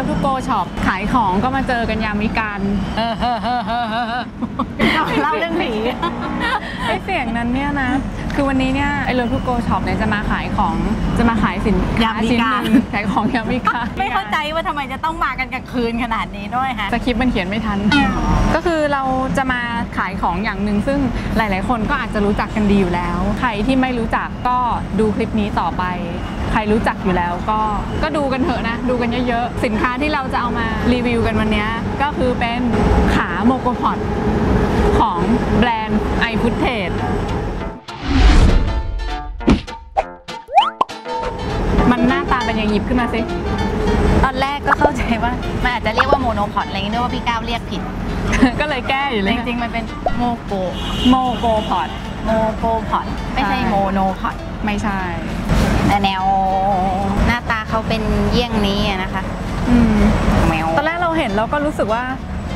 Love to Go Shop ขายของก็มาเจอกันยามวิการเล่าเรื่องผีไอเสียงนั้นเนี่ยนะ คือวันนี้เนี่ยไอ Love to Go Shop เนี่ยจะมาขายของจะมาขายสินค้ายามวิชิ้นกาหนึ่งขายของยามวิการไม่เข้าใจว่าทำไมจะต้องมากันกลางคืนขนาดนี้ด้วยฮะสคริปต์มันเขียนไม่ทัน ก็คือเราจะมาขายของอย่างหนึ่งซึ่งหลาย ๆ คนก็อาจจะรู้จักกันดีอยู่แล้ว ใครที่ไม่รู้จักก็ดูคลิปนี้ต่อไป ใครรู้จักอยู่แล้วก็ก็ดูกันเถอะนะ ดูกันเยอะๆ สินค้าที่เราจะเอามารีวิวกันวันนี้ก็คือเป็นขาโมโกพอดของแบรนด์ไอพุทเทสมันหน้าตาเป็นยังหยิบขึ้นมาสิ ตอนแรกก็เข้าใจว่า มันอาจจะเรียกว่าโมโนพอดอะไรอย่างเงี้ยนึกว่าพี่ก้าวเรียกผิด ก็เลยแก้อยู่เลจยริงๆ มันเป็นโมโกโมโกพอดโมโกพอดไม่ใช่ใช่โมโนพอดไม่ใช่ แต่แนวหน้าตาเขาเป็นเยี่ยงนี้อะนะคะอืมแมวตอนแรกเราเห็นเราก็รู้สึกว่า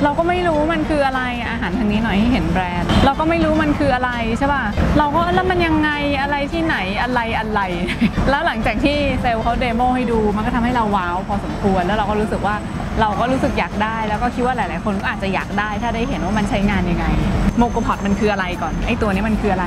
เราก็ไม่รู้มันคืออะไรอาหารทางนี้หน่อยให้เห็นแบรนด์ เราก็ไม่รู้มันคืออะไรใช่ป่ะเราก็แล้วมันยังไงอะไรที่ไหนอะไรอะไร แล้วหลังจากที่เซลล์เขาเดโมให้ดูมันก็ทำให้เราว้าวพอสมควรแล้วเราก็รู้สึกว่าเราก็รู้สึกอยากได้ แล้วก็คิดว่าหลาย ๆ คนก็อาจจะอยากได้ถ้าได้เห็นว่ามันใช้งานยังไง โมโกพอดมันคืออะไรก่อนไอ้ตัวนี้มันคืออะไร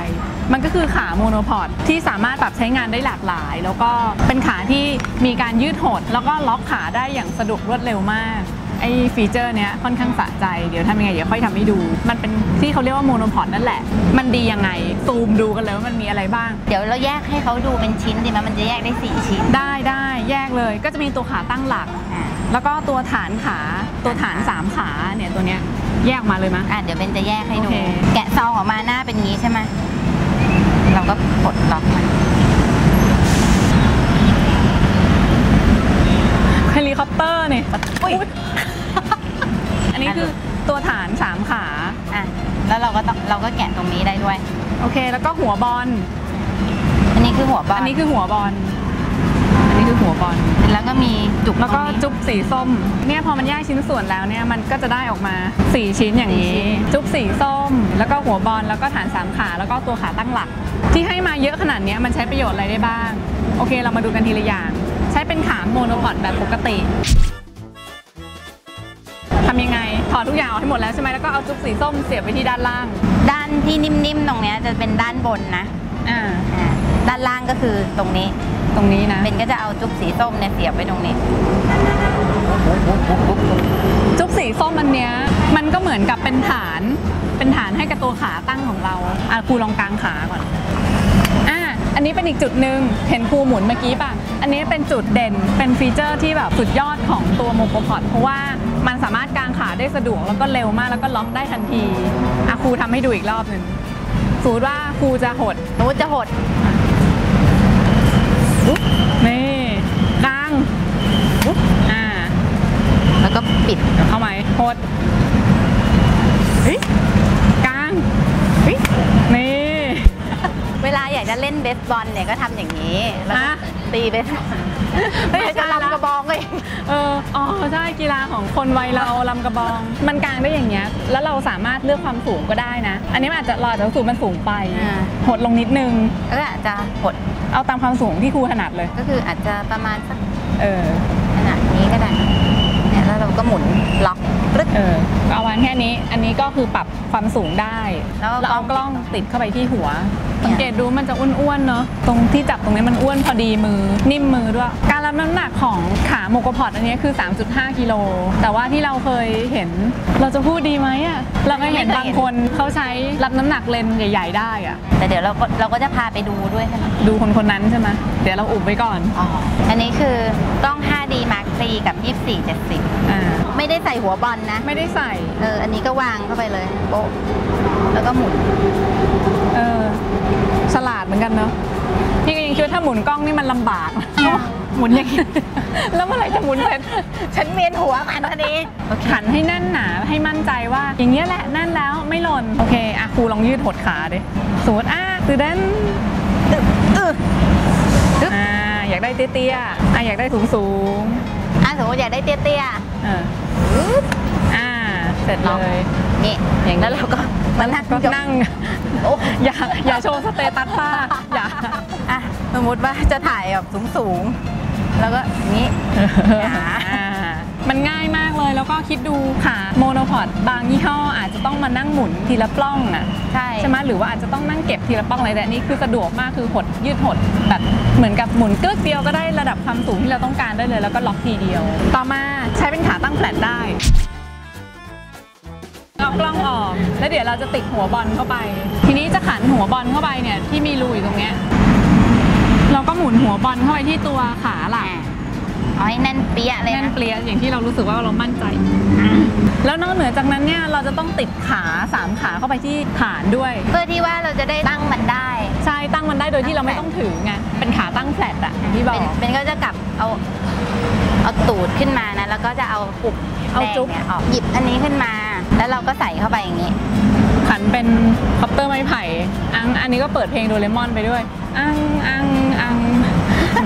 มันก็คือขาโมโนพอดที่สามารถปรับใช้งานได้หลากหลาย แล้วก็เป็นขาที่มีการยืดหด แล้วก็ล็อกขาได้อย่างสะดวกรวดเร็วมากไอ้ฟีเจอร์เนี้ยค่อนข้างสะใจ เดี๋ยวทำยังไง เดี๋ยวค่อยทำให้ดู มันเป็นที่เขาเรียกว่าโมโนพอดนั่นแหละ มันดียังไง ซูมดูกันเลยว่ามันมีอะไรบ้าง เดี๋ยวเราแยกให้เขาดูเป็นชิ้นดีไหมมันจะแยกได้สี่ชิ้น ได้ได้แยกเลย ก็จะมีตัวขาตั้งหลักอะแล้วก็ตัวฐานขา ตัวฐานสามขาเนี่ยตัวเนี้ย แยกออกมาเลยมะอะเดี๋ยวเบนจะแยกให้ดู โอเค แกะซองออกมาหน้าเป็นงี้ใช่ไหมเราก็ปลดล็อกมัน เฮลิคอปเตอร์เนี่ยอุ้ยอันนี้คือตัวฐานสามขา อะแล้วเราก็ต้องเราก็แกะตรงนี้ได้ด้วย โอเค แล้วก็หัวบอล อันนี้คือหัวบอลอันนี้คือหัวบอลอันนี้ คือหัวบอลแล้วก็มีจุกแล้วก็ตรงนี้จุ๊บสีส้ม เนี่ยพอมันแยกชิ้นส่วนแล้วเนี่ยมันก็จะได้ออกมา 4 ชิ้นอย่างนี้สี่ชิ้นจุ๊บสีส้ม แล้วก็หัวบอลแล้วก็ฐานสามขา แล้วก็ตัวขาตั้งหลัก ที่ให้มาเยอะขนาดเนี้ยมันใช้ประโยชน์อะไรได้บ้าง โอเค เรามาดูกันทีละอย่าง ใช้เป็นขาโมโนพอดแบบปกติทำยังไงถอดทุกอย่างออกให้หมดแล้วใช่ไหมแล้วก็เอาจุ๊บสีส้มเสียบไปที่ด้านล่าง ด้านที่นิ่มๆตรงเนี้ยจะเป็นด้านบนนะอ่าอะด้านล่างก็คือตรงนี้ ตรงนี้นะเบนก็จะเอาจุกสีส้มเนี่ยเสียบไว้ตรงนี้ จุ๊บสีส้มอันเนี้ย มันก็เหมือนกับเป็นฐาน เป็นฐานให้กับตัวขาตั้งของเรา อะครูลองกางขาก่อน อะ อันนี้เป็นอีกจุดหนึ่งเห็นครูหมุนเมื่อกี้ป่ะ อันนี้เป็นจุดเด่น เป็นฟีเจอร์ที่แบบสุดยอดของตัวโมโกพอดเพราะว่ามันสามารถกางขาได้สะดวกแล้วก็เร็วมากแล้วก็ล็อกได้ทันที อะครูทำให้ดูอีกรอบหนึ่งสมมติว่าครูจะหดหนูจะหด นี่กางอ่า แล้วก็ปิดเอาไหมโคตรเฮ้ยกลางเฮ้ยนี่ เวลาอยากจะเล่นเบสบอลเนี่ยก็ทำอย่างนี้แล้วก็ฮะตีเบสบอลเฮ้ยจะลำกระบองเลยเออ อ๋อ ใช่กีฬาของคนวัยเราลำกระบอง มันกลางได้อย่างเงี้ย แล้วเราสามารถเลือกความสูงก็ได้นะ อันนี้มันอาจจะเราอาจจะสูงมันสูงไปอ่าหดลงนิดนึงก็อาจจะหด เอาตามความสูงที่ครูถนัดเลย ก็คืออาจจะประมาณสักเออขนาดนี้ก็ได้เนี่ยแล้วเราก็หมุนล็อกปรึ๊ดเออเอาวันแค่นี้ อันนี้ก็คือปรับความสูงได้ แล้วแล้วเอากล้องติดเข้าไปที่หัวเนี่ยสังเกตดูมันจะอ้วนๆเนาะตรงที่จับตรงนี้มันอ้วนพอดีมือ นิ่มมือด้วย การรับน้ำหนักของขาโมโกพอดอันนี้คือ 3.5 กิโลแต่ว่าที่เราเคยเห็น เราจะพูดดีไหมอะเราก็ เห็นบางคนเขาใช้รับน้ำหนักเลนใหญ่ ๆ ได้อะแต่เดี๋ยวเราก็เราก็จะพาไปดูด้วยใช่ไหมดูคนคนๆนั้นใช่ไหมเดี๋ยวเราอุบไว้ก่อนอ๋ออันนี้คือกล้อง 5D Mark III กับ 2470อ่าไม่ได้ใส่หัวบอลนะ ไม่ได้ใส่เอออันนี้ก็วางเข้าไปเลยโป๊ะแล้วก็หมุนเออฉลาดเหมือนกันเนาะพี่ก็ยังคิดว่าถ้าหมุนกล้องนี่มันลำบาก หมุนอย่างนี้แล้วเมื่อไหร่จะหมุนเสร็จฉันเวียนหัวกันพอดีโอเคขันให้แน่นหนาให้มั่นใจว่า อย่างเงี้ยแหละแน่นแล้วไม่หล่นโอเคอะครูลองยืดหดขาดิสมมติอะตื่นเต้นตึ๊บอึ๊บอ่าอยากได้เตี้ยๆอะอยากได้สูงสูงอะสมมติอยากได้เตี้ยๆเออๆอึ๊บอ่าเสร็จเลยนี่อย่างนี้แล้วเราก็มานั่งก็ยกนั่งโอ้อย่าอย่าโชว์สเตตัสป้าอย่าอะสมมติว่าจะถ่ายแบบสูงๆ แล้วก็อย่างนี้อ่ามันง่ายมากเลยแล้วก็คิดดูขาโมโนพอดบางยี่ห้ออาจจะต้องมานั่งหมุนทีละปล้องอะใช่ใช่ไหมหรือว่าอาจจะต้องนั่งเก็บทีละปล้องอะไรแต่อันนี้คือสะดวกมากคือหดยืดหดแบบเหมือนกับหมุนกึกเดียวก็ได้ระดับความสูงที่เราต้องการได้เลย แล้วก็ล็อกทีเดียว ต่อมาใช้เป็นขาตั้งแฟลตได้เอากล้องออก แล้วเดี๋ยวเราจะติดหัวบอลเข้าไป ทีนี้จะขันหัวบอลเข้าไปเนี่ยที่มีรูอยู่ตรงเนี้ยเราก็หมุน หัวบอลเข้าไปที่ตัวขาหลักเอาให้แน่นเปี้ยเลยแน่นนะ เปรี้ยอย่างที่เรารู้สึกว่าเรามั่นใจ แล้วนอกเหนือจากนั้นเนี่ยเราจะต้องติดขาสามขาเข้าไปที่ฐานด้วย เพื่อที่ว่าเราจะได้ตั้งมันได้ใช่ตั้งมันได้โดยที่เราไม่ต้องถือไงเป็นขาตั้งแฟลตอะอย่างที่บอเป็นก เป็นก็จะกลับเอาเอาตูดขึ้นมานะ แล้วก็จะเอาปุกเอาจุ๊บแดงเนี่ยออกหยิบอันนี้ขึ้นมา แล้วเราก็ใส่เข้าไปอย่างนี้ ขันเป็นคอปเตอร์ไม้ไผ่อังอันนี้ก็เปิดเพลงโดเรมอนไปด้วย อังอังอัง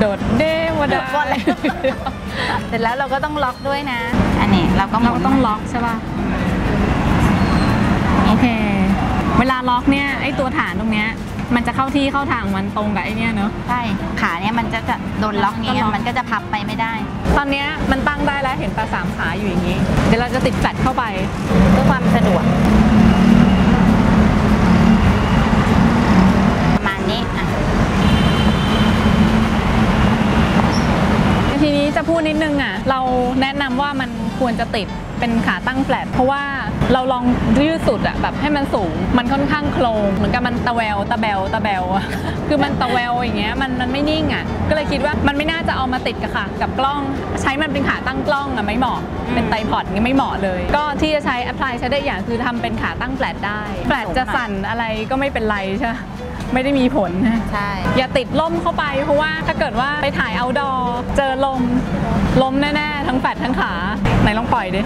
โดดเดวดาหมดแล้วเสร็จแล้วเราก็ต้องล็อกด้วยนะ อันนี้เราก็หเรามุนก็ต้องล็อกใช่ป่ะโอเค เวลาล็อกเนี่ยไอตัวฐานตรงเนี้ยมันจะเข้าที่เข้าทางมันตรงกับไอเนี้ยเนอะใช่ขาเนี่ยมันจะจะโดนล็อกอย่างเงี้ก็ยล็อกมันก็จะพับไปไม่ได้ ตอนเนี้ยมันตั้งได้แล้วเห็นตาสามขาอยู่อย่างนี้ เดี๋ยวเราจะติดแฟลตเข้าไปเพื่อความสะดวก ประมาณนี้อะ ทีนี้ จะพูดนิดนึงอะเราแนะนำว่ามันควรจะติดเป็นขาตั้งแฟลตเพราะว่าเราลองยืดสุดอะแบบให้มันสูง มันค่อนข้างโครงเหมือนกับมันตะแววตะแบวตะแบวอะคือมันตะแววอย่างเงี้ยมันมันไม่นิ่งอะก็เลยคิดว่ามันไม่น่าจะเอามาติดกับค่ะ กับกล้องใช้มันเป็นขาตั้งกล้องอะไม่เหมาะเป็นไตรพอดอย่างเงี้ยไม่เหมาะเลย ก็ที่จะใช้แอพพลายใช้ได้อย่างคือทำเป็นขาตั้งแฟลตได้แฟลตจะสั่นอะไรก็ไม่เป็นไรใช่ปะ ไม่ได้มีผลนะใช่ อย่าติดล่มเข้าไป เพราะว่าถ้าเกิดว่าไปถ่ายเอาดอเจอลมลมแน่ๆ ทั้งแฟดทั้งขาไหนลองปล่อยดิ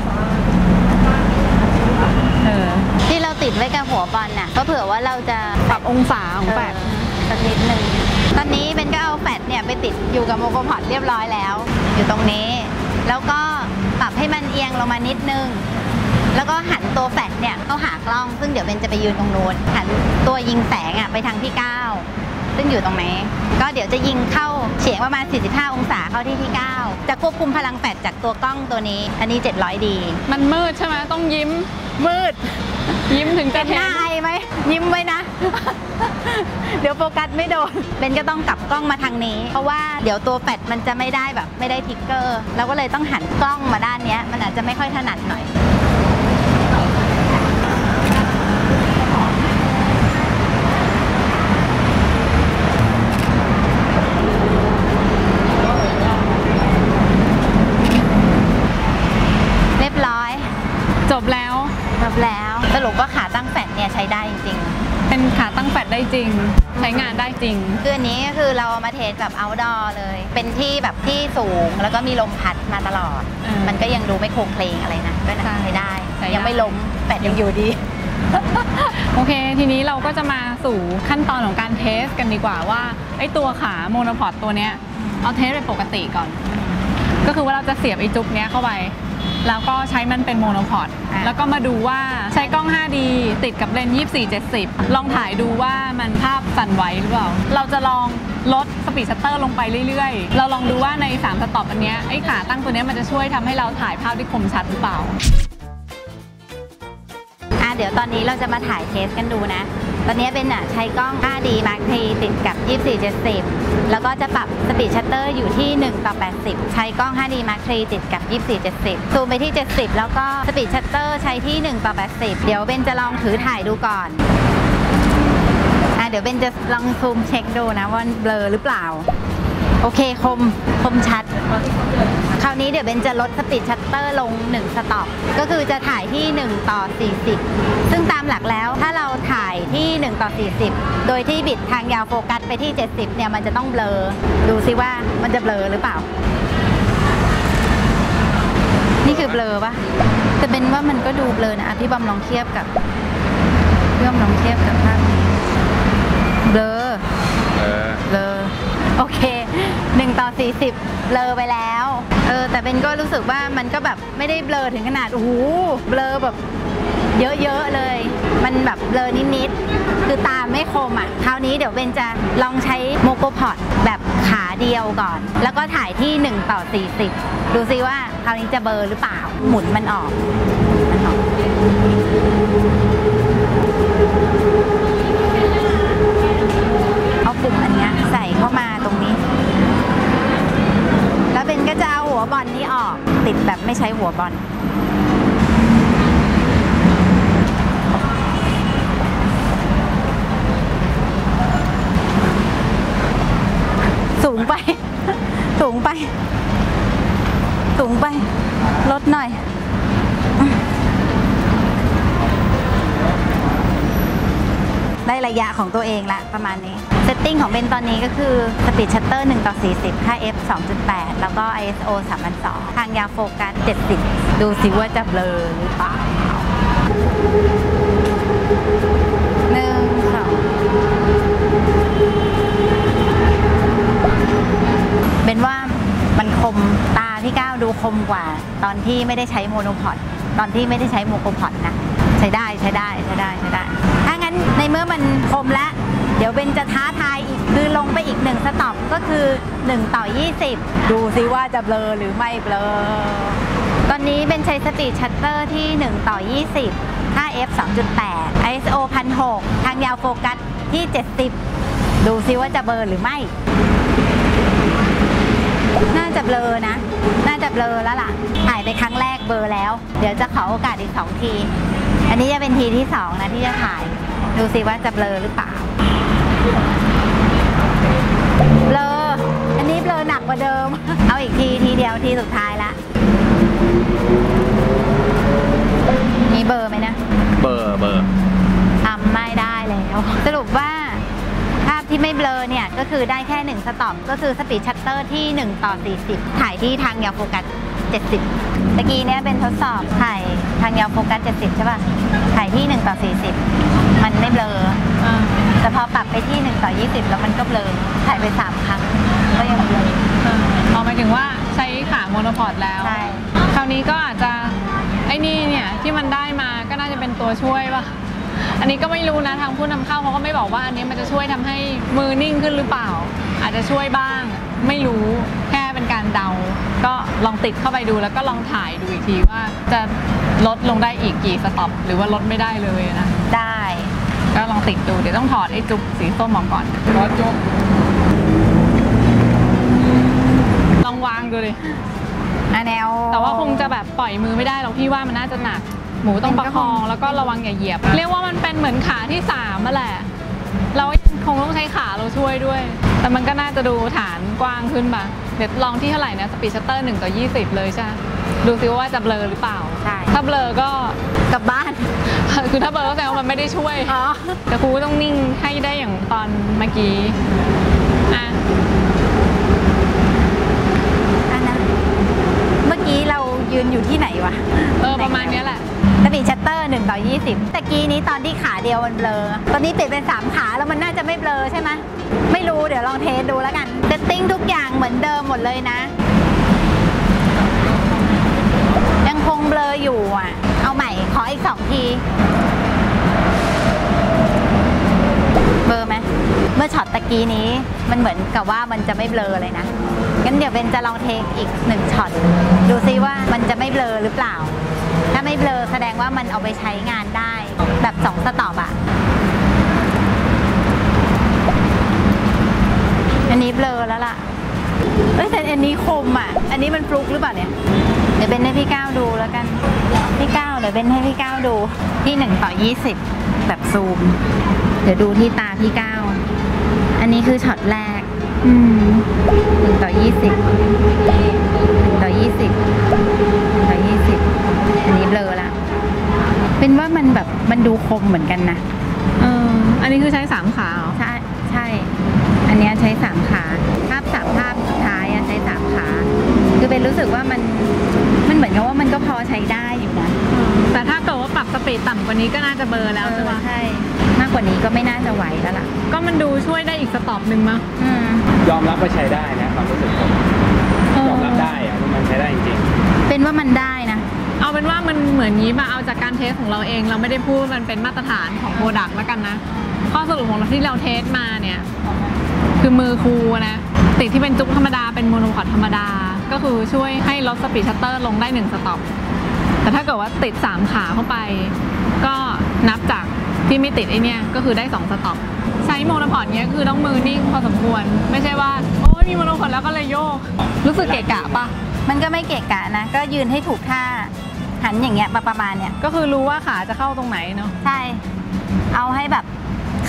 เออที่เราติดไว้กับหัวบอลน่ะก็เผื่อว่าเราจะปรับองศาของแฟดเออสักนิดหนึ่งตอนนี้เบนก็เอาแฟดเนี่ยไปติดอยู่กับโมโกพอดเรียบร้อยแล้ว อยู่ตรงนี้ แล้วก็ปรับให้มันเอียงลงมานิดนึง แล้วก็หันตัวแฟลชเนี่ยเข้าหากล้อง ซึ่งเดี๋ยวเบนจะไปยืนตรงนู้นหันตัวยิงแสงอะไปทางที่ 9 ซึ่งอยู่ตรงนี้ก็เดี๋ยวจะยิงเข้าเฉียงประมาณ 45 องศาเข้าที่ที่ 9 จะควบคุมพลังแฟลชจากตัวกล้องตัวนี้ อันนี้ 700 ดี มันมืดใช่ไหมต้องยิ้มมืด ยิ้มถึงจะเห็นหเห็น้านไอไหมยิ้มไว้นะ เดี๋ยวโฟกัสไม่โดนเบนก็ต้องกลับกล้องมาทางนี้ เพราะว่าเดี๋ยวตัวแฟลชมันจะไม่ได้แบบ ไม่ได้ทิกเกอร์เราก็เลยต้องหันกล้องมาด้านเนี้ยมันอาจจะไม่ค่อยถนัดหน่อย เรียบร้อย จบแล้ว จบแล้ว สรุปว่าขาตั้งแฟลชเนี่ยใช้ได้จริง เป็นขาตั้งแฟดได้ จริง ใช้งานได้จริงๆคืออันนี้ก็คือเราเอามาเทสแบบ outdoor เลย เป็นที่แบบที่สูงแล้วก็มีลมพัดมาตลอด อืมมันก็ยังดูไม่โครงเพลงอะไรนะ ก็น่าใช่ใช้ได้ ใช้ได้ ยังไม่ล้มแฟลชยังอยู่ดี โอเค ทีนี้เราก็จะมาสู่ขั้นตอนของการเทสกันดีกว่าว่าไอ้ตัวขาโมโนพอดตัวเนี้ยเอาเทสเป็นปกติก่อน ก็คือว่าเราจะเสียบไอ้จุกเนี้ยเข้าไป แล้วก็ใช้มันเป็นโมโนพอดอะแล้วก็มาดูว่าใช้กล้อง 5D ติดกับเลนส์24 70 ลองถ่ายดูว่ามันภาพสั่นไหวหรือเปล่า เราจะลองลดสปีดชัตเตอร์ลงไปเรื่อยๆ เราลองดูว่าใน3สต็อปอันเนี้ยไอ้ขาตั้งตัวเนี้ยมันจะช่วยทำให้เราถ่ายภาพที่คมชัดหรือเปล่าอะ เดี๋ยวตอนนี้เราจะมาถ่ายเทสกันดูนะ ตอนนี้เป็นอะใช้กล้อง 5D Mark III ติดกับ 2470 แล้วก็จะปรับสปีดชัตเตอร์อยู่ที่ 1 ต่อ 80 ใช้กล้อง 5D Mark III ติดกับ 2470 ซูมไปที่ 70 แล้วก็สปีดชัตเตอร์ใช้ที่ 1 ต่อ 80 เดี๋ยวเบนจะลองถือถ่ายดูก่อนอะเดี๋ยวเบนจะลองซูมเช็คดูนะว่าเบลอหรือเปล่า โอเคคมคมชัด ราวนี้เดี๋ยวเบนจะลดสปีดชัตเตอร์ลง 1 สต็อปก็คือจะถ่ายที่ 1 ต่อ 40 ซึ่งตามหลักแล้วถ้าเราถ่ายที่ 1 ต่อ 40 โดยที่บิดทางยาวโฟกัสไปที่ 70 เนี่ยมันจะต้องเบลอ ดูซิว่ามันจะเบลอหรือเปล่า นี่คือเบลอปะแต่เป็นว่ามันก็ดูเบลอนะอะพี่บอมลองเทียบกับพี่บอมลองเทียบกับภาพนี้เบลอเออเบลอโอเค 1 ต่อ 40 เบลอไปแล้ว เออ แต่เบนก็รู้สึกว่ามันก็แบบไม่ได้เบลอถึงขนาดโอ้โหเบลอแบบเยอะๆเลย มันแบบเบลอนิดๆ คือตาไม่คมอะ คราวนี้เดี๋ยวเบนจะลองใช้โมโกพอดแบบขาเดียวก่อน แล้วก็ถ่ายที่ 1 ต่อ 40 ดูซิว่าคราวนี้จะเบลอหรือเปล่า หมุนมันออกมันออกเอาปุ่มอันนี้ ติดแบบไม่ใช้หัวบอลสูงไป สูงไป สูงไป ลดหน่อย ได้ ระยะของตัวเองละประมาณนี้เซตติ้งของเบนตอนนี้ก็คือสปีดชัตเตอร์1ต่อ40 ค่า f 2.8 แล้วก็ ISO 3002ทางยาวโฟกัส 70 ดูสิว่าจะเบลอหรือเปล่าหนึ่งสองเบนว่ามันคมตาพี่ก้าวดูคมกว่า ตอนที่ไม่ได้ใช้โมโนพอดตอนที่ไม่ได้ใช้โมโคพอดนะ ใช้ได้ใช้ได้ เมื่อมันคมแล้ว เดี๋ยวเบนจะท้าทายอีกคือลงไปอีกหนึ่งสต็อปก็คือ 1 ต่อ 20 ดูซิว่าจะเบลอหรือไม่เบลอ ตอนนี้เบนใช้สปีดชัตเตอร์ที่ 1 ต่อ 20ค่า f 2.8 ISO 1006 ทางยาวโฟกัสที่ 70 ดูซิว่าจะเบลอหรือไม่ น่าจะเบลอนะ น่าจะเบลอแล้วล่ะถ่ายไปครั้งแรกเบลอแล้ว เดี๋ยวจะขอโอกาสอีกสองที อันนี้จะเป็นทีที่สองนะที่จะถ่าย ดูสิว่าจะเบลอหรือเปล่า เบลอ อันนี้เบลอหนักกว่าเดิม เอาอีกทีทีเดียวทีสุดท้ายละ มีเบลอร์ไหมนะ เบอร์เบอร์ทำไม่ได้แล้ว สรุปว่าภาพที่ไม่เบลอเนี่ย ก็คือได้แค่ 1 สต็อป ก็คือสปีดชัตเตอร์ที่ 1 ต่อ 40 ถ่ายที่ทางยาวโฟกัส 70ตะกี้เนี่ยเป็นทดสอบถ่ายทางยาวโฟกัส 70 ใช่ป่ะ ถ่ายที่ 1 ต่อ 40 มันไม่เบลออ่าแต่พอปรับไปที่1ต่อ20แล้วมันก็เบลอถ่ายไป3ครั้งก็ยังเบลออ่าเอาหมายถึงว่าใช้ขาโมโนพอดแล้วใช่คราวนี้ก็อาจจะไอ้นี่เนี่ยที่มันได้มาก็น่าจะเป็นตัวช่วยป่ะ อันนี้ก็ไม่รู้นะทางผู้นำเข้าเขาก็ไม่บอกว่าอันนี้มันจะช่วยทำให้มือนิ่งขึ้นหรือเปล่า อาจจะช่วยบ้าง ไม่รู้แค่เป็นการเดา ก็ลองติดเข้าไปดูแล้วก็ลองถ่ายดูอีกทีว่าจะลดลงได้อีกกี่สต็อปหรือว่าลดไม่ได้เลยนะ ได้ ก็ลองติดดูเดี๋ยวต้องถอดไอ้จุกสีส้มออกก่อนรถจุกลองวางดูดิอะแนว แต่ว่าคงจะแบบปล่อยมือไม่ได้หรอกพี่ว่ามันน่าจะหนัก หมูต้องประคองแล้วก็ระวังอย่าเหยียบ เรียกว่ามันเป็นเหมือนขาที่สามมาแหละ เราคงต้องใช้ขาเราช่วยด้วย แต่มันก็น่าจะดูฐานกว้างขึ้นป่ะเดี๋ยวลองที่เท่าไหร่นะสปีดชัตเตอร์1ต่อ20เลยใช่ไหมดูซิว่าจะเบลอหรือเปล่า ใช่ ถ้าเบลอก็กลับบ้าน คือถ้าเบลอก็แสดงว่ามันไม่ได้ช่วย อ๋อ แต่ครูก็ต้องนิ่งให้ได้อย่างตอนเมื่อกี้อะอันนะเมื่อกี้เรายืนอยู่ที่ไหนวะเออประมาณเนี้ยแหละสปีดชัตเตอร์1ต่อ20ตะกี้นี้ตอนที่ขาเดียวมันเบลอ ตอนนี้เปลี่ยนเป็น 3 ขาแล้วมันน่าจะไม่เบลอใช่ไหมไม่รู้เดี๋ยวลองเทสดูแล้วกันเซตติ้งทุกอย่างเหมือนเดิมหมดเลยนะ ยังคงเบลออยู่อะ ขออีก2ที เบลอไหม เมื่อช็อตตะกี้นี้มันเหมือนกับว่ามันจะไม่เบลอเลยนะ งั้นเดี๋ยวเบนจะลองเทคอีกหนึ่งช็อต ดูซิว่ามันจะไม่เบลอหรือเปล่า ถ้าไม่เบลอแสดงว่ามันเอาไปใช้งานได้ แบบสองสต็อปอะอันนี้เบลอแล้วล่ะ เอ้ยแต่อันนี้คมอะ อันนี้มันฟลุกหรือเปล่าเนี่ย เดี๋ยวเบนให้พี่ก้าวดูแล้วกัน พี่ก้าวเดี๋ยวเบนให้พี่ก้าวดูที่หนึ่งต่อยี่สิบแบบซูม เดี๋ยวดูที่ตาพี่ก้าวอันนี้คือช็อตแรกอืมหนึ่งต่อยี่สิบหนึ่งต่อยี่สิบหนึ่งต่อยี่สิบอันนี้เบลอละ เป็นว่ามันแบบมันดูคมเหมือนกันนะเอออันนี้คือใช้สามขาเหรอใช่ใช่ อันเนี้ยใช้สามขา ภาพสามภาพสุดท้ายอะใช้สามขา คือเป็นรู้สึกว่ามันมัน เหมือนกับว่ามันก็พอใช้ได้อยู่นะแต่ถ้าเกิดว่าปรับสปีดต่ำกว่านี้ก็น่าจะเบลอร์แล้วใช่ปะใช่มากกว่านี้ก็ไม่น่าจะไหวแล้วล่ะ ก็มันดูช่วยได้อีกสต็อปหนึ่งมั้งอืมยอมรับว่าใช้ได้นะความรู้สึกผมยอมรับได้อะว่ามันใช้ได้จริงเป็นว่ามันได้นะเอาเป็นว่ามันเหมือนงี้มาเอาจากการเทสของเราเองเราไม่ได้พูดว่ามันเป็นมาตรฐานของโปรดักต์แล้วกันนะ ข้อสรุปของเราที่เราเทสมาเนี่ย คือมือครูนะติดที่เป็นจุกธรรมดาเป็นโมโนพอดธรรมดา ก็คือช่วยให้ลดสปีดชัตเตอร์ลงได้ 1 สต็อป แต่ถ้าเกิดว่าติด 3 ขาเข้าไป ก็นับจากที่ไม่ติดไอเนี่ยก็คือได้ 2 สต็อป ใช้โมโนพอดเนี้ยคือต้องมือนิ่งพอสมควร ไม่ใช่ว่า โอ้ยมีโมโนพอดแล้วก็เลยโยก รู้สึกเกะกะปะมันก็ไม่เกะกะนะ ก็ยืนให้ถูกท่าหันอย่างเงี้ยประมาณเนี้ยก็คือรู้ว่าขาจะเข้าตรงไหนเนาะใช่ เอาให้แบบ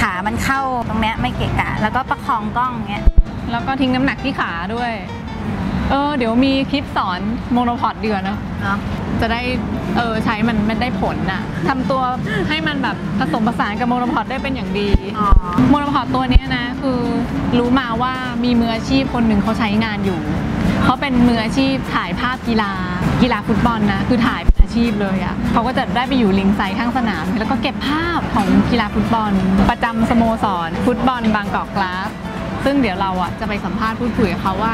ขามันเข้าตรงเนี้ยไม่เกะกะ แล้วก็ประคองกล้องอย่างเงี้ยแล้วก็ทิ้งน้ำหนักที่ขาด้วย เออเดี๋ยวมีคลิปสอนโมโนพอดเดือนเนาะเนาะจะได้เออใช้มันมันได้ผลน่ะทำตัวให้มันแบบผสมผสานกับโมโนพอดได้เป็นอย่างดีอ๋อโมโนพอดตัวเนี้ยนะ คือรู้มาว่ามีมืออาชีพคนหนึ่งเขาใช้งานอยู่เขาเป็นมืออาชีพถ่ายภาพกีฬา กีฬาฟุตบอลนะ คือถ่ายเป็นอาชีพเลยอะ่ะเขาก็จะได้ไปอยู่ลิงไซต์ข้างสนาม แล้วก็เก็บภาพของกีฬาฟุตบอล ประจำสโมสร ฟุตบอลบางกอกกลาสซึ่งเดี๋ยวเราอะจะไปสัมภาษณ์พูดคุยกับเขาว่า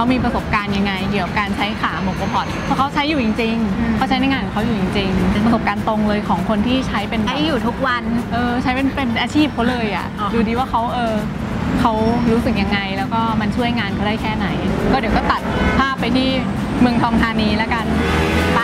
เขามีประสบการณ์ยังไง เกี่ยวกับการใช้ขาโมโกพอดเพราะเขาใช้อยู่จริงอืมๆเขาใช้ในงานของเขาอยู่จริงๆเป็นประสบการณ์ตรงเลยของคนที่ใช้เป็นแบบใช้อยู่ทุกวันเออใช้เป็นเป็นอาชีพเขาเลยอะอ๋อดูดีว่าเขาเออเขารู้สึกยังไงแล้วก็มันช่วยงานเขาได้แค่ไหน ก็เดี๋ยวก็ตัดภาพไปที่เมืองทองธานีแล้วกันไป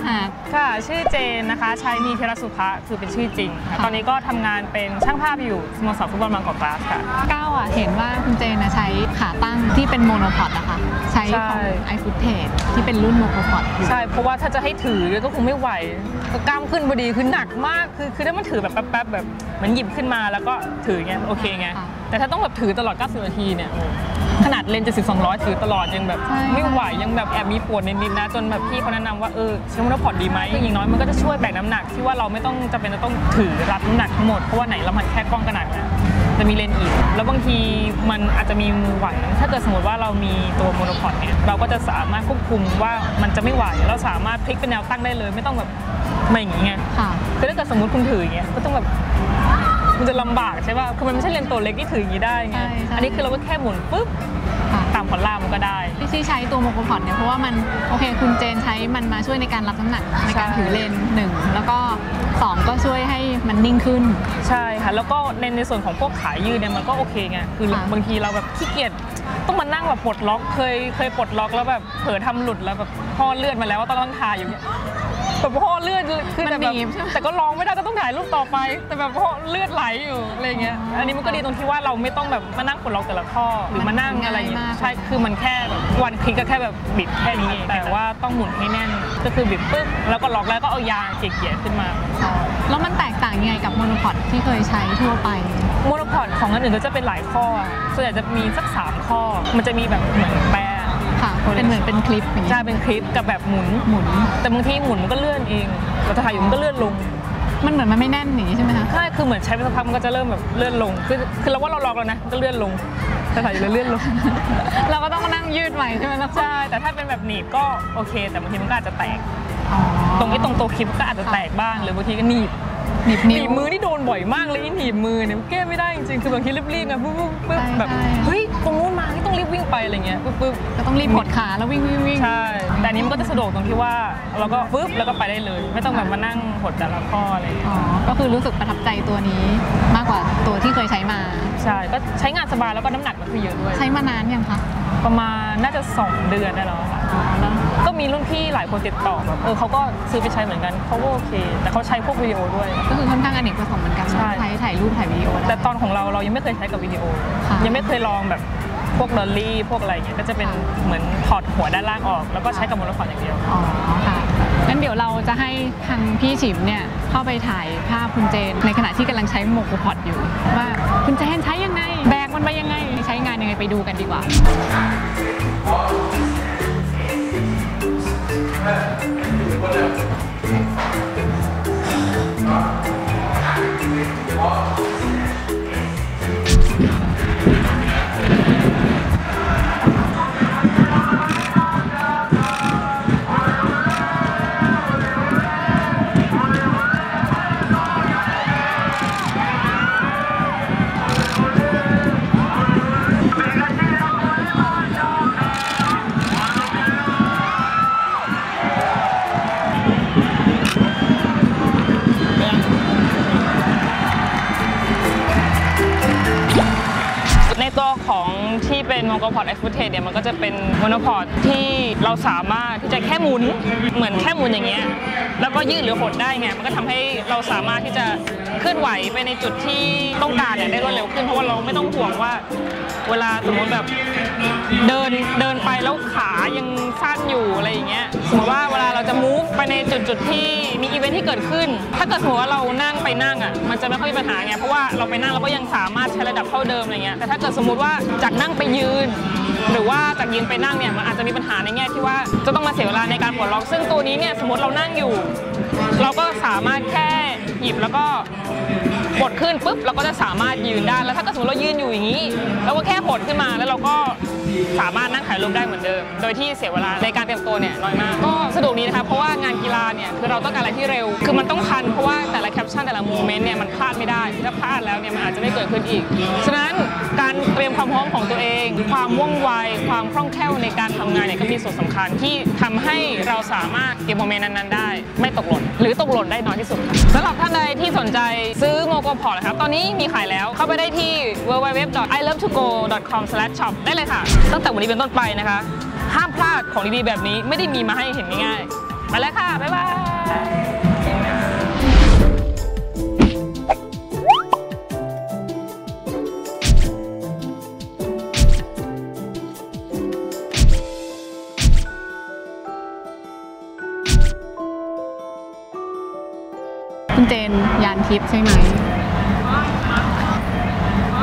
าลินีต่างหากค่ะ ชื่อเจนนะคะชัยนีเทรสุภะคือเป็นชื่อจริงค่ะค่ะตอนนี้ก็ทำงานเป็นช่างภาพอยู่สโมสรฟุตบอลบางกอกกลาสค่ะ ก้าวอะเห็นว่าคุณเจนนะใช้ ขาตั้งที่เป็นโมโนพอดอะค่ะใช้ของใช่ไอฟุตเทจที่เป็นรุ่นโมโนพอดอยู่ใช่ เพราะว่าถ้าจะให้ถือก็คงไม่ไหวก็กล้ามขึ้นพอดีคือหนักมากคือคือถ้ามันถือแบบแป๊บๆแบบเหมือนหยิบขึ้นมาแล้วก็ถือไงโอเคไงค่ะแต่ถ้าต้องแบบถือตลอด 90 นาทีเนี่ยโอ้ขนาดเลนส์จะ10 200ถือตลอดยังแบบใช่ไม่ไหวยังแบบแอบมีปวดนิดๆนะ จนแบบพี่เขาแนะนำว่าเออใช้โมโนพอดดีไหมอย่างน้อยมันก็จะช่วยแบ่งน้ำหนักที่ว่าเราไม่ต้องจำเป็นจะต้องถือรับน้ำหนักทั้งหมดเพราะว่าไหนเรามันแค่กล้องกระหนักนะจะมีเลนส์อีก แล้วบางทีมันอาจจะมีมือไหว ถ้าเกิดสมมติว่าเรามีตัวโมโนพอดเนี่ยเราก็จะสามารถควบคุมว่ามันจะไม่ไหวเราสามารถพลิกเป็นแนวตั้งได้เลย ไม่ต้องแบบไม่อย่างงี้ไงค่ะคือถ้าเกิดสมมติคุณถืออย่างเงี้ยก็ต้องแบบมันจะลำบากใช่ป่ะคือมันไม่ใช่เลนส์ตัวเล็กที่ถืออย่างงี้ได้ไงใช่ใช่ อันนี้คือเราก็แค่หมุนปุ๊บค่ะตามขอนล่างมันก็ได้ ที่ที่ใช้ตัวโมโคพอดเนี่ยเพราะว่ามันโอเคคุณเจนใช้มันมาช่วยในการรับน้ำหนักในการใช่ ถือเลนหนึ่งแล้วก็ สองก็ช่วยให้มันนิ่งขึ้น ใช่ค่ะ แล้วก็ในในส่วนของพวกขายืดเนี่ยมันก็โอเคไงคือค่ะบางทีเราแบบขี้เกียจต้องมานั่งแบบปลดล็อกเคยเคยปลดล็อกแล้วแบบเผลอทำหลุดแล้วแบบพ่อเลือดมาแล้วว่าต้องต้องถ่ายอยู่เนี่ย แบบพ่อเลือดคือแต่มันแบหนีบบใช่ไหมแต่ก็ร้องไม่ได้ก็ต้องถ่ายรูปต่อไป แต่แบบพ่อเลือดไหลอยู่อะไรเงี้ยอันนี้มันก็ดีตรงที่ว่าเราไม่ต้องแบบมานั่งปลดล็อกแต่ละข้อหรือมานั่งอะไรอย่างเงี้ยใช่คือมันแค่แบบวันคลิกก็แค่แบบบิดแค่นี้เองแต่ว่าต้องหมุนให้แน่นก็คือบิดปึ๊บแล้วก็ล็อกแล้วก็เอายางเกี่ยๆขึ้นมาแล้วมันแตกต่างยังไงกับโมโนพอดที่เคยใช้ทั่วไปโมโนพอดของอันอื่นก็จะเป็นหลายข้ออะส่วนใหญ่จะมีสัก3ข้อ มันจะมีแบบเหมือนแปร ค่ะเป็นเหมือนเป็นคลิปอย่างใช่เงี้ยเป็นคลิปกับแบบหมุนหมุน แต่บางทีหมุนมันก็เลื่อนเองเราถ่ายอยู่มันก็เลื่อนลง มันเหมือนมันไม่แน่นอย่างนี้ใช่ไหมคะใช่คือเหมือนใช้ไปสักพักมันก็จะเริ่มแบบเลื่อนลง คือคือเราว่าเราล็อกแล้วนะมันก็เลื่อนลงแต่ถ่ายอยู่แล้วเลื่อนลง เราก็ต้องมานั่งยืดใหม่ใช่ไหมแล้วใช่แต่ถ้าเป็นแบบหนีบก็โอเค แต่บางทีมันก็อาจจะแตกอ๋อตรงนี้ตรงตัวคลิปก็อาจจะแตกบ้างหรือบางทีก็หนีบหนีบหนิ้นีวบมือนี่โดนบ่อยมากเลยไอ้หนีบมือเนี่ยแก้ไม่ได้จริงๆคือบางทีรีบๆไงปุ๊บปุ๊บปุ๊บใช่แบบใช่เฮ้ย ตรงนู้นมานี่ต้องรีบวิ่งไปอะไรเงี้ยปุ๊บปุ๊บก็ต้องรีบกดขาแล้ววิ่งวิ่งวิ่งใช่ แต่อันนี้มันก็จะสะดวกตรงที่ว่าเราก็ฟึบแล้วก็ไปได้เลย ไม่ต้องแบบมานั่งหดแต่ละข้ออะไรอย่างเงี้ยอ๋อ ก็คือรู้สึกประทับใจตัวนี้มากกว่าตัวที่เคยใช้มา ใช่ ก็ใช้งานสบายแล้วก็น้ำหนักมันคือเยอะด้วย ใช้มานานยังคะ ประมาณน่าจะ 2 เดือนได้แล้วค่ะอ๋อแล้วก็มีรุ่นพี่หลายคนติดต่อแบบเออเขาก็ซื้อไปใช้เหมือนกันเขาก็โอเค แต่เขาใช้พวกวิดีโอด้วย ก็คือค่อนข้างอเนกประสงค์เหมือนกันใช่ใช้ถ่ายรูปถ่ายวิดีโอได้แต่ตอนของเราเรายังไม่เคยใช้กับวิดีโอค่ะยังไม่เคยลองแบบ พวกดอลลี่ พวกอะไรเงี้ยก็จะเป็นเหมือนถอดหัวด้านล่างออก แล้วก็ใช้กับมโนพอดอย่างเดียวอ๋อค่ะงั้นเดี๋ยวเราจะให้ทางพี่ฉิมเนี่ยเข้าไปถ่ายภาพคุณเจน ในขณะที่กำลังใช้โมโกพอดอยู่ ว่าคุณเจนใช้ยังไง แบกมันไปยังไงใช้งานยังไงไปดูกันดีกว่าเพอดไอฟูเนี่ยมันก็จะเป็นโมโนพอดที่เราสามารถที่จะแค่หมุนเหมือนแค่หมุนอย่างเงี้ยแล้วก็ยืดหรือหดได้ไงมันก็ทำให้เราสามารถที่จะเคลื่อนไหวไปในจุดที่ต้องการเนี่ยได้รวดเร็วขึ้นเพราะว่าเราไม่ต้องห่วงว่า เวลาสมมติแบบ เดินเดินไปแล้วขายังสั้นอยู่อะไรอย่างเงี้ยสมมติว่าเวลาเราจะมูฟไปในจุดจุดที่มีอีเวนท์ที่เกิดขึ้น ถ้าเกิดสมมติว่าเรานั่งไปนั่งอะมันจะไม่ค่อยมีปัญหาไงเพราะว่าเราไปนั่งเราก็ยังสามารถใช้ระดับเท่าเดิมอะไรเงี้ยแต่ถ้าเกิดสมมติว่าจากนั่งไปยืน หรือว่าจากยืนไปนั่งเนี่ยมันอาจจะมีปัญหาในแง่ที่ว่าจะต้องมาเสียเวลาในการปลดล็อกซึ่งตัวนี้เนี่ยสมมติเรานั่งอยู่ เราก็สามารถแค่หยิบแล้วก็กดขึ้นปุ๊บเราก็จะสามารถยืนได้แล้วถ้าเกิดสมมติเรายืนอยู่อย่างนี้เราก็แค่หดขึ้นมาแล้วเราก็ สามารถนั่งถ่ายรูปได้เหมือนเดิม โดยที่เสียเวลาในการเตรียมตัวเนี่ยน้อยมาก ก็สะดวกดีนะคะเพราะว่างานกีฬาเนี่ยคือเราต้องการอะไรที่เร็ว คือมันต้องทันเพราะว่าแต่ละแคปชั่นแต่ละโมเมนต์เนี่ยมันพลาดไม่ได้ ถ้าพลาดแล้วเนี่ยมันอาจจะไม่เกิดขึ้นอีก ฉะนั้นการเตรียมความพร้อมของตัวเอง ความว่องไว ความคล่องแคล่วในการทำงานเนี่ยก็มีส่วนสำคัญที่ทำให้เราสามารถเก็บโมเมนต์นั้นๆได้ ไม่ตกหล่นหรือตกหล่นได้น้อยที่สุดสำหรับท่านใดที่สนใจซื้อโมโกพอร์ตครับตอนนี้มีขายแล้วเข้าไปได้ที่ www.ilovetogo.com/shop ได้เลยค่ะตั้งแต่วันนี้เป็นต้นไปนะคะ ห้ามพลาดของดีๆแบบนี้ไม่ได้มีมาให้เห็นง่ายๆไปแล้วค่ะ บ๊ายบายคุณเจนยานทิพย์ใช่ไหม